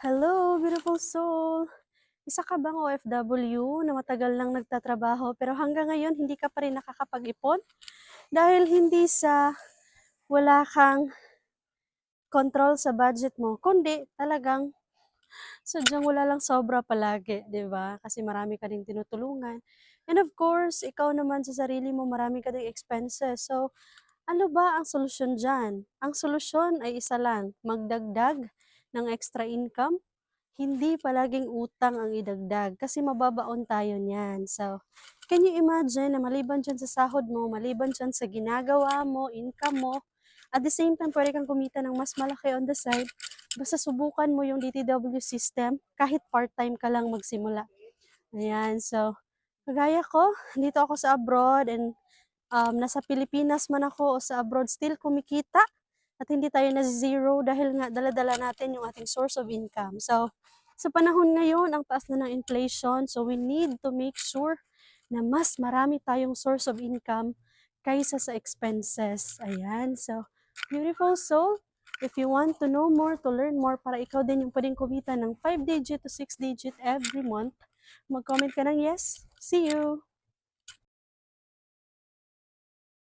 Hello, beautiful soul! Isa ka bang OFW na matagal nang nagtatrabaho pero hanggang ngayon hindi ka pa rin nakakapag-ipon? Dahil hindi sa wala kang control sa budget mo, kundi talagang sadyang wala lang sobra palagi, 'di ba? Kasi marami ka ding tinutulungan. And of course, ikaw naman sa sarili mo marami ka ding expenses. So, ano ba ang solusyon diyan? Ang solusyon ay isa lang, magdagdag ng extra income. Hindi palaging utang ang idagdag kasi mababaon tayo niyan. So, can you imagine na maliban diyan sa sahod mo, maliban diyan sa ginagawa mo, income mo, at the same time pwede kang kumita ng mas malaki on the side, basta subukan mo yung DTW system kahit part-time ka lang magsimula. Ayan, so kagaya ko, dito ako sa abroad and um, nasa Pilipinas man ako o sa abroad, still kumikita at hindi tayo na zero dahil nga dala-dala natin yung ating source of income. So, sa panahon ngayon, ang taas na ng inflation, so we need to make sure na mas marami tayong source of income kaysa sa expenses. Ayan, so beautiful soul, if you want to know more, to learn more, para ikaw din yung pwedeng kumita ng 5 digit to 6 digit every month, mag-comment ka ng yes. See you!